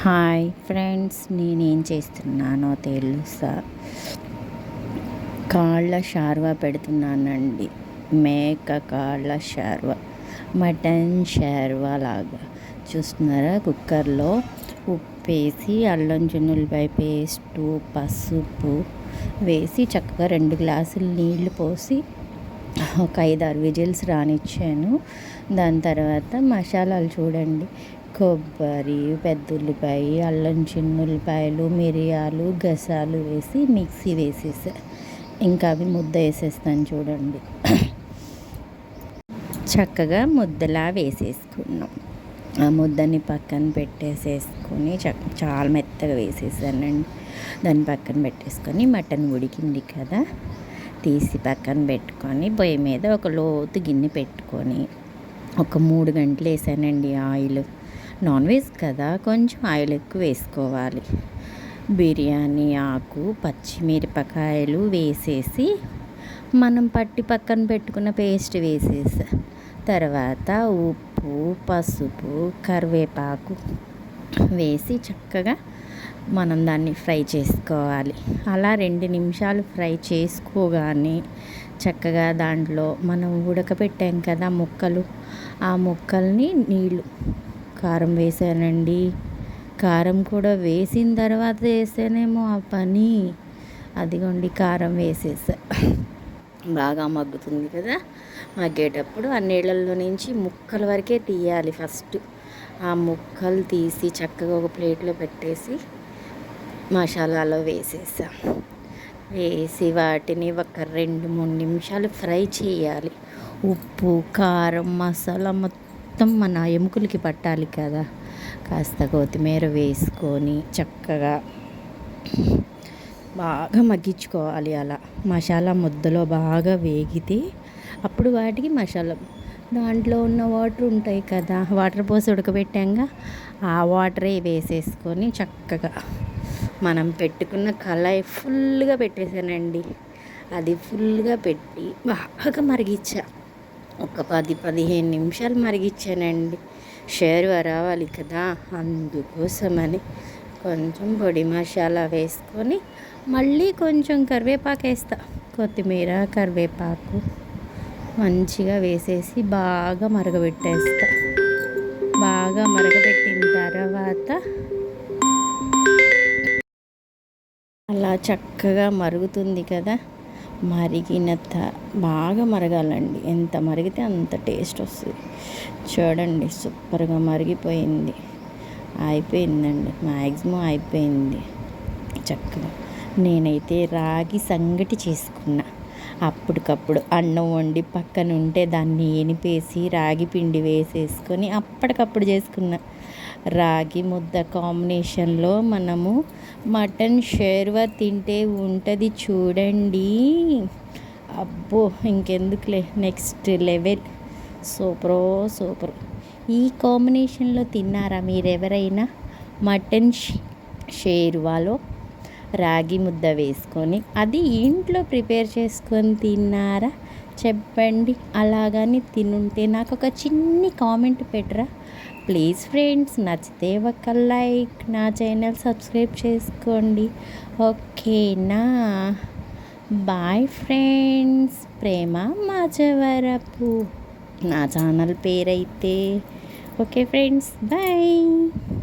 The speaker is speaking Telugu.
హాయ్ ఫ్రెండ్స్ నేనేం చేస్తున్నానో తెలుసా? కాళ్ళ షార్వా పెడుతున్నానండి. మేక కాళ్ళ షార్వా. మటన్ షార్వా లాగా. చూస్తున్నారా? కుక్కర్లో ఉప్పు వేసి అల్లం చున్నులపై పేస్టు పసుపు వేసి చక్కగా రెండు గ్లాసులు నీళ్ళు పోసి ఒక ఐదు ఆరు విజిల్స్ రానిచ్చాను. దాని తర్వాత మసాలాలు చూడండి. కొబ్బరి పెద్ద ఉల్లిపాయ అల్లం చిన్న ఉల్లిపాయలు మిరియాలు గసాలు వేసి మిక్సీ వేసేసా. ఇంకా అవి ముద్ద వేసేస్తాను చూడండి. చక్కగా ముద్దలా వేసేసుకున్నాం. ఆ ముద్దని పక్కన పెట్టేసేసుకొని చక్క చాలా మెత్తగా వేసేసానండి. దాన్ని పక్కన పెట్టేసుకొని మటన్ ఉడికింది కదా తీసి పక్కన పెట్టుకొని పొయ్యి మీద ఒక లోతు గిన్నె పెట్టుకొని ఒక మూడు గంటలు వేసానండి ఆయిల్. నాన్ వెజ్ కదా కొంచెం ఆయిల్ ఎక్కువ వేసుకోవాలి. బిర్యానీ ఆకు పచ్చిమిరపకాయలు వేసేసి మనం పట్టి పక్కన పెట్టుకున్న పేస్ట్ వేసేసా. తర్వాత ఉప్పు పసుపు కరివేపాకు వేసి చక్కగా మనం దాన్ని ఫ్రై చేసుకోవాలి. అలా రెండు నిమిషాలు ఫ్రై చేసుకోగానే చక్కగా దాంట్లో మనం ఉడకపెట్టాం కదా ముక్కలు ఆ ముక్కల్ని నీళ్ళు కారం వేసానండి. కారం కూడా వేసిన తర్వాత వేసానేమో ఆ పని. అదిగోండి కారం వేసేసా. బాగా మగ్గుతుంది కదా? మగ్గేటప్పుడు ఆ నీళ్ళల్లో నుంచి ముక్కల వరకే తీయాలి ఫస్ట్. ఆ ముక్కలు తీసి చక్కగా ఒక ప్లేట్లో పెట్టేసి మసాలాలో వేసేసా. వేసి వాటిని ఒక రెండు మూడు నిమిషాలు ఫ్రై చేయాలి. ఉప్పు కారం మసాలా మొత్తం మొత్తం మన ఎముకలకి పట్టాలి కదా. కాస్త కొత్తిమీర వేసుకొని చక్కగా బాగా మగ్గించుకోవాలి అలా. మసాలా ముద్దలో బాగా వేగితే అప్పుడు వాటికి మసాలా దాంట్లో ఉన్న వాటర్ ఉంటాయి కదా. వాటర్ పోసి ఉడకబెట్టాక ఆ వాటరే వేసేసుకొని చక్కగా మనం పెట్టుకున్న కళాయి ఫుల్గా పెట్టేశానండి. అది ఫుల్గా పెట్టి బాగా మరిగించా. ఒక పది పదిహేను నిమిషాలు మరిగించానండి షేర్వా రావాలి కదా అందుకోసమని కొంచెం పొడి మసాలా వేసుకొని మళ్ళీ కొంచెం కరివేపాకు వేస్తా. కొత్తిమీర కరివేపాకు మంచిగా వేసేసి బాగా మరగబెట్టేస్తా. బాగా మరగబెట్టిన తర్వాత అలా చక్కగా మరుగుతుంది కదా. మరిగినంత బాగా మరగాలండి. ఎంత మరిగితే అంత టేస్ట్ వస్తుంది. చూడండి సూపర్గా మరిగిపోయింది. అయిపోయిందండి. మ్యాక్సిమం అయిపోయింది. చక్కగా. నేనైతే రాగి సంగటి చేసుకున్నా. అప్పటికప్పుడు అన్నం వండి పక్కన ఉంటే దాన్ని ఎనిపేసి రాగి పిండి వేసేసుకొని అప్పటికప్పుడు చేసుకున్నా. రాగి ముద్ద కాంబినేషన్లో మనము మటన్ షేర్వా తింటే ఉంటుంది చూడండి. అబ్బో ఇంకెందుకులే నెక్స్ట్ లెవెల్. సూపరో సూపర్. ఈ కాంబినేషన్లో తిన్నారా మీరెవరైనా? మటన్ షేర్వాలో? రాగి ముద్ద వేసుకొని అది ఇంట్లో ప్రిపేర్ చేసుకొని తిన్నారా? చెప్పండి. అలాగని తినుంటే నాకు ఒక చిన్ని కామెంట్ పెట్టరా. ప్లీజ్ ఫ్రెండ్స్ నచ్చితే ఒక లైక్ నా ఛానల్ సబ్స్క్రైబ్ చేసుకోండి. ఓకేనా బాయ్ ఫ్రెండ్స్ ప్రేమ మాచవరపు నా ఛానల్ పేరైతే ఓకే ఫ్రెండ్స్ బాయ్.